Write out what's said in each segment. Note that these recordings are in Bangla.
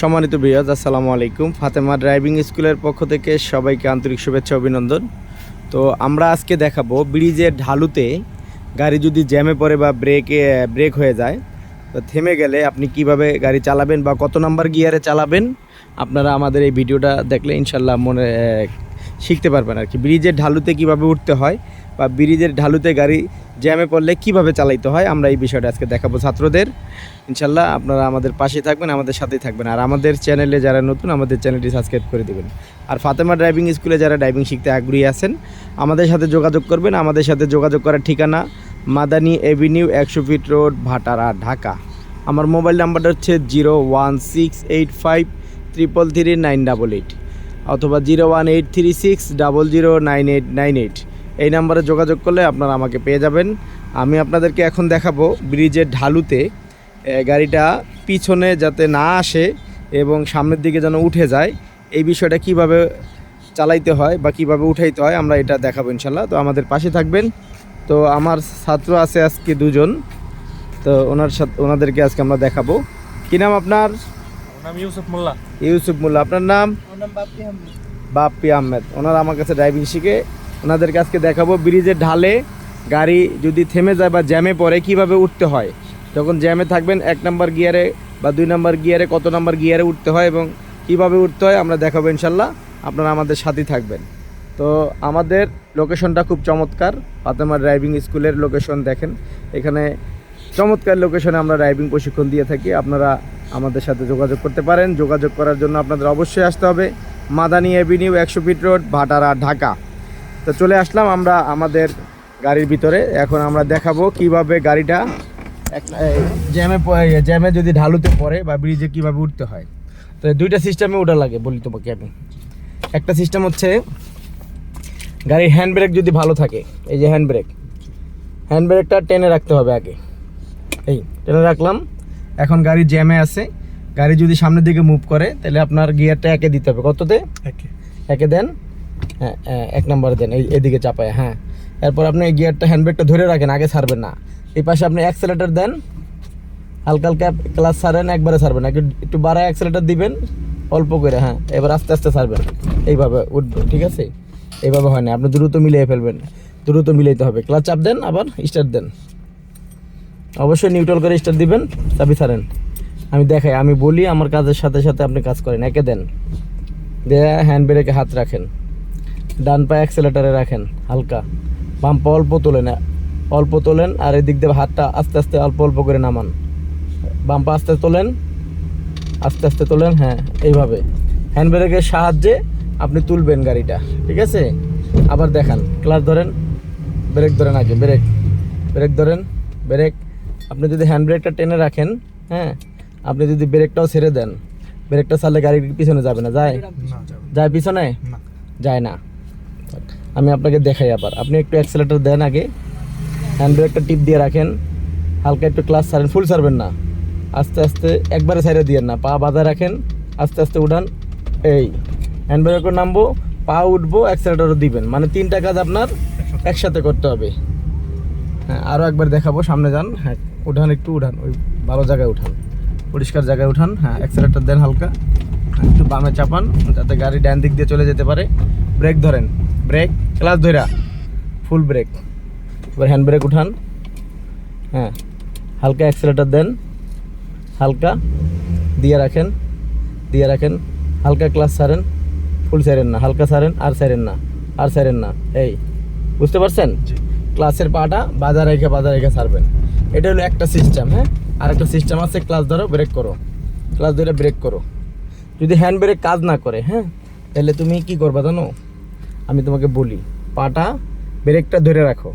সম্মানিত বিয়াজ আসসালামু আলাইকুম। ফাতেমা ড্রাইভিং স্কুলের পক্ষ থেকে সবাইকে আন্তরিক শুভেচ্ছা অভিনন্দন। তো আমরা আজকে দেখাবো ব্রিজের ঢালুতে গাড়ি যদি জ্যামে পড়ে বা ব্রেকে ব্রেক হয়ে যায়, তো থেমে গেলে আপনি কীভাবে গাড়ি চালাবেন বা কত নাম্বার গিয়ারে চালাবেন, আপনারা আমাদের এই ভিডিওটা দেখলে ইনশাল্লাহ মনে শিখতে পারবেন আর কি। ব্রিজের ঢালুতে কীভাবে উঠতে হয় বা ব্রিজের ঢালুতে গাড়ি জ্যামে পড়লে কীভাবে চালাইতে হয়, আমরা এই বিষয়টা আজকে দেখাবো ছাত্রদের। ইনশাল্লাহ আপনারা আমাদের পাশে থাকবেন, আমাদের সাথেই থাকবেন। আর আমাদের চ্যানেলে যারা নতুন, আমাদের চ্যানেলটি সাবস্ক্রাইব করে দেবেন। আর ফাতেমা ড্রাইভিং স্কুলে যারা ড্রাইভিং শিখতে আগ্রহী আছেন, আমাদের সাথে যোগাযোগ করবেন। আমাদের সাথে যোগাযোগ করার ঠিকানা মাদানি এভিনিউ একশো ফিট রোড, ভাটারা, ঢাকা। আমার মোবাইল নাম্বারটা হচ্ছে zero one six eight five triple three nine double eight অথবা zero one eight three six double zero nine eight nine eight. এই নাম্বারে যোগাযোগ করলে আপনারা আমাকে পেয়ে যাবেন। আমি আপনাদেরকে এখন দেখাবো ব্রিজের ঢালুতে গাড়িটা পিছনে যাতে না আসে এবং সামনের দিকে যেন উঠে যায়। এই বিষয়টা কীভাবে চালাইতে হয় বা কীভাবে উঠাইতে হয় আমরা এটা দেখাবো ইনশাল্লাহ তো আমাদের পাশে থাকবেন। তো আমার ছাত্র আছে আজকে দুজন। তো ওনার সাথে ওনাদেরকে আজকে আমরা দেখাবো। কী নাম আপনার? নাম ইউসুফ মোল্লা। ইউসুফ মোল্লা আপনার নাম? বাপ্পি আহমেদ। ওনারা আমার কাছে ড্রাইভিং শিখে। ওনাদেরকে আজকে দেখাবো। ব্রিজের ঢালে গাড়ি যদি থেমে যায় বা জ্যামে পড়ে, কীভাবে উঠতে হয়? যখন জ্যামে থাকবেন, এক নাম্বার গিয়ারে বা দুই নাম্বার গিয়ারে, কত নাম্বার গিয়ারে উঠতে হয় এবং কীভাবে উঠতে হয় আমরা দেখাবো ইনশাল্লাহ। আপনারা আমাদের সাথেই থাকবেন। তো আমাদের লোকেশনটা খুব চমৎকার। ফাতেমা ড্রাইভিং স্কুলের লোকেশন দেখেন। এখানে চমৎকার লোকেশনে আমরা ড্রাইভিং প্রশিক্ষণ দিয়ে থাকি। আপনারা আমাদের সাথে যোগাযোগ করতে পারেন। যোগাযোগ করার জন্য আপনাদের অবশ্যই আসতে হবে। মাদানী এভিনিউ একশো ফিট রোড ভাটারা, ঢাকা। তো চলে আসলাম আমরা আমাদের গাড়ির ভিতরে। এখন আমরা দেখাবো কীভাবে গাড়িটা জ্যামে জ্যামে যদি ঢালুতে পড়ে বা ব্রিজে কীভাবে উঠতে হয়। তো দুইটা সিস্টেমে ওঠা লাগে বলি তোমাকে আমি। একটা সিস্টেম হচ্ছে গাড়ির হ্যান্ড ব্রেক যদি ভালো থাকে এই যে হ্যান্ড ব্রেক হ্যান্ড ব্রেকটা টেনে রাখতে হবে আগে। এই টেনে রাখলাম। এখন গাড়ি জ্যামে আছে। গাড়ি যদি সামনের দিকে মুভ করে তাহলে আপনার গিয়ারটা একে দিতে হবে। কততে? একে। একে দেন। হ্যাঁ হ্যাঁ, এক নম্বরে দেন এই এদিকে চাপায় হ্যাঁ। এরপর আপনি গিয়ারটা হ্যান্ডব্রেকটা ধরে রাখেন আগে ছাড়বেন না। এই পাশে আপনি অ্যাক্সেলেটার দেন হালকা হালকা ক্লাস ছাড়েন একবারে ছাড়বেন একটু- বাড়ায় অ্যাক্সেলেটার দিবেন অল্প করে হ্যাঁ এবার আস্তে আস্তে ছাড়বেন। এইভাবে উঠবে ঠিক আছে? এইভাবে হয় না আপনি দ্রুত মিলিয়ে ফেলবেন। দ্রুত মিলাইতে হবে। ক্লাস চাপ দেন আবার স্টার্ট দেন। অবশ্যই নিউট্রাল করে স্টার্ট দিবেন চাবি ছাড়েন। আমি দেখাই আমি বলি আমার কাজের সাথে সাথে আপনি কাজ করেন। একে দেন। দিয়ে হ্যান্ড ব্রেকে হাত রাখেন। ডান পা অ্যাক্সেলেটারে রাখেন হালকা। বাম পা অল্প তোলেন অল্প তোলেন আর এদিক দিয়ে হাতটা আস্তে আস্তে অল্প অল্প করে নামান। বাম পা আস্তে তোলেন আস্তে আস্তে তোলেন হ্যাঁ এইভাবে। হ্যান্ড ব্রেকের সাহায্যে আপনি তুলবেন গাড়িটা ঠিক আছে? আবার দেখান ক্লাস ধরেন ব্রেক ধরেন আগে ব্রেক ব্রেক ধরেন ব্রেক আপনি যদি হ্যান্ড ব্রেকটা টেনে রাখেন হ্যাঁ আপনি যদি ব্রেকটাও ছেড়ে দেন ব্রেকটা ছাড়লে গাড়ির পিছনে যাবে না যায়? যায় পিছনে? যায় না। আমি আপনাকে দেখাই আবার। আপনি একটু অ্যাক্সেলেটর দেন আগে। হ্যান্ড ব্রেকটা টিপ দিয়ে রাখেন। হালকা একটু ক্লাস ছাড়েন। ফুল ছাড়বেন না। আস্তে আস্তে একবারে সাইডে দিয়েন না। পা বাঁধা রাখেন। আস্তে আস্তে উঠান। এই। হ্যান্ড ব্রেকও নামবো পা উঠবো অ্যাক্সেলেটরও দিবেন। মানে তিনটা কাজ আপনার একসাথে করতে হবে। হ্যাঁ আরও একবার দেখাবো। সামনে যান। হ্যাঁ উঠান একটু উঠান। ওই ভালো জায়গায় উঠান। পরিষ্কার জায়গায় উঠান। হ্যাঁ অ্যাক্সেলেটর দেন হালকা। হ্যাঁ, একটু বামে চাপান যাতে গাড়ি ডান দিক দিয়ে চলে যেতে পারে। ব্রেক ধরেন। ব্রেক ক্লাস ধরা ফুল ব্রেক এবার হ্যান্ড ব্রেক উঠান। হ্যাঁ। হালকা অ্যাক্সেলেটর দেন। হালকা দিয়ে রাখেন। দিয়ে রাখেন। হালকা ক্লাস ছাড়েন। ফুল ছাড়েন না। হালকা ছাড়েন আর ছাড়েন না। আর ছাড়েন না। এই। বুঝতে পারছেন? ক্লাসের পাটা বাধা রেখে বাধা রেখে ছাড়বেন। এটা হলো একটা সিস্টেম হ্যাঁ? আর একটা সিস্টেম আছে ক্লাস ধরো ব্রেক করো। ক্লাস ধরে ব্রেক করো। যদি হ্যান্ড ব্রেক কাজ না করে হ্যাঁ? তাহলে তুমি কি করবা জানো? আমি তোমাকে বলি পাটা ব্রেকটা ধরে রাখো।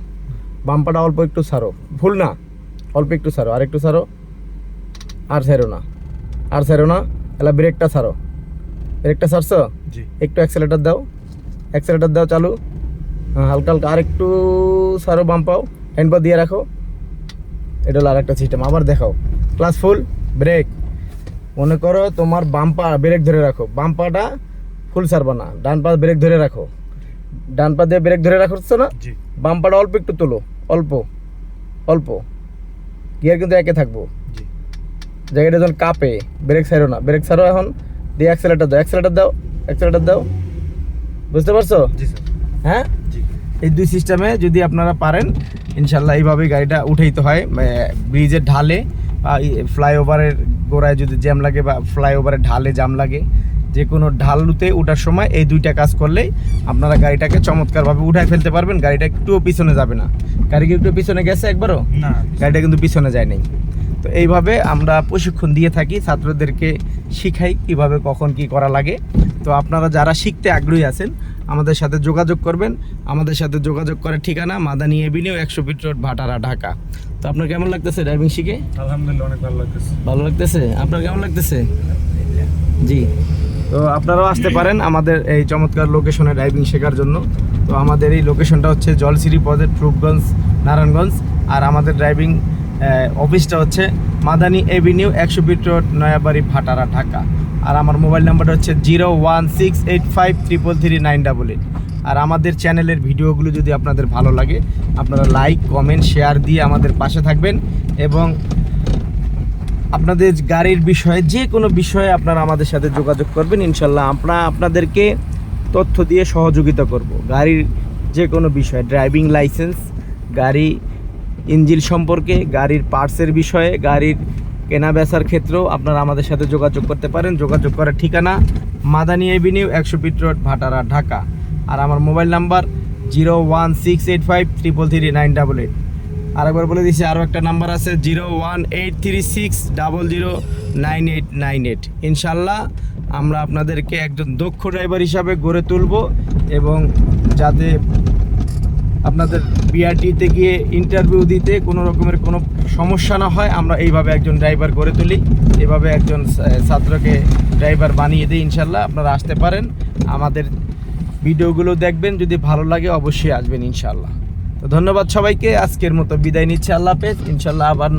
বাম পাটা অল্প একটু ছাড়ো। ভুল না অল্প একটু ছাড়ো আর একটু ছাড়ো। আর ছাড়ো না আর ছাড়ো না তাহলে ব্রেকটা ছাড়ো। ব্রেকটা ছাড়ছো? জি। একটু অ্যাক্সেলেটার দাও। অ্যাক্সেলেটার দাও চালু। হ্যাঁ, হালকা হালকা আর একটু সারো বাম পাও। হ্যান্ড পা দিয়ে রাখো। এটা হলো আর একটা সিস্টেম আবার দেখাও। ক্লাস ফুল ব্রেক মনে করো তোমার বাম পা ব্রেক ধরে রাখো। বাম পাটা ফুল সারবা না। ডান পা ব্রেক ধরে রাখো। ডান পা দিয়ে ব্রেক ধরে রাখছো না? বাম পাটা অল্প একটু তোলো। অল্প। অল্প। গিয়ার কিন্তু একে থাকব। জায়গাটা যখন কাঁপে ব্রেক ছাড়ো না। ব্রেক ছাড়ো এখন। দিয়ে অ্যাক্সেলেটার দাও। অ্যাক্সেলেটার দাও। অ্যাক্সেলেটার দাও। বুঝতে পারছ? হ্যাঁ? এই দুই সিস্টেমে যদি আপনারা পারেন ইনশাল্লাহ এইভাবেই গাড়িটা উঠাইতে হয়। ব্রিজের ঢালে বা ফ্লাইওভারের গোড়ায় যদি জ্যাম লাগে বা ফ্লাইওভারের ঢালে জাম লাগে যে কোনো ঢালুতে ওঠার সময় এই দুইটা কাজ করলেই আপনারা গাড়িটাকে চমৎকারভাবে উঠায় ফেলতে পারবেন। গাড়িটা একটুও পিছনে যাবে না। গাড়ি কি একটু পিছনে গেছে একবারও? না। গাড়িটা কিন্তু পিছনে যায় নাই। তো এইভাবে আমরা প্রশিক্ষণ দিয়ে থাকি ছাত্রদেরকে শিখাই কীভাবে কখন কি করা লাগে। তো আপনারা যারা শিখতে আগ্রহী আছেন আমাদের সাথে যোগাযোগ করবেন। আমাদের সাথে যোগাযোগ করার ঠিকানা মাদানি এভিনিউ একশো ফিট রোড ভাটারা ঢাকা। তো আপনার কেমন লাগতেছে ড্রাইভিং শিখে? আলহামদুলিল্লাহ অনেক ভালো লাগতেছে। ভালো লাগতেছে? আপনার কেমন লাগতেছে? জি। তো আপনারাও আসতে পারেন আমাদের এই চমৎকার লোকেশনে ড্রাইভিং শেখার জন্য। তো আমাদের এই লোকেশনটা হচ্ছে জলসিরি পদের রূপগঞ্জ, নারায়ণগঞ্জ। আর আমাদের ড্রাইভিং অফিসটা হচ্ছে মাদানি এভিনিউ একশো ফিট রোড, নয়াবাড়ি, ভাটারা, ঢাকা। আর আমার মোবাইল নাম্বারটা হচ্ছে zero one six eight five triple three nine double eight. আর আমাদের চ্যানেলের ভিডিওগুলো যদি আপনাদের ভালো লাগে, আপনারা লাইক, কমেন্ট, শেয়ার দিয়ে আমাদের পাশে থাকবেন এবং আপনাদের গাড়ির বিষয়ে, যে কোনো বিষয়ে আপনারা আমাদের সাথে যোগাযোগ করবেন, ইনশাল্লাহ আমরা আপনাদেরকে তথ্য দিয়ে সহযোগিতা করব। গাড়ির যে কোনো বিষয়ে, ড্রাইভিং লাইসেন্স, গাড়ি ইঞ্জিন সম্পর্কে, গাড়ির পার্টসের বিষয়ে, গাড়ির কেনা বেচার ক্ষেত্রেও আপনারা আমাদের সাথে যোগাযোগ করতে পারেন। যোগাযোগ করার ঠিকানা মাদানি এভিনিউ, একশো পিট রোড, ভাটারা, ঢাকা। আর আমার mobile number zero one six eight five triple three nine double eight. আরেকবার বলে দিচ্ছি আরও একটা নাম্বার আছে zero one eight three six double zero nine eight nine eight. ইনশাল্লাহ আমরা আপনাদেরকে একজন দক্ষ ড্রাইভার হিসাবে গড়ে তুলব এবং যাতে আপনাদের বিআরটিতে গিয়ে ইন্টারভিউ দিতে কোনো রকমের কোনো সমস্যা না হয়, আমরা এইভাবে একজন ড্রাইভার গড়ে তুলি। এভাবে একজন ছাত্রকে ড্রাইভার বানিয়ে দিই, ইনশাল্লাহ আপনারা আসতে পারেন। আমাদের ভিডিওগুলো দেখবেন, যদি ভালো লাগে অবশ্যই আসবেন, ইনশাল্লাহ। তো ধন্যবাদ সবাইকে আজকের মতো বিদায় নিচ্ছে আল্লাহ হাফেজ। ইনশাল্লাহ আবার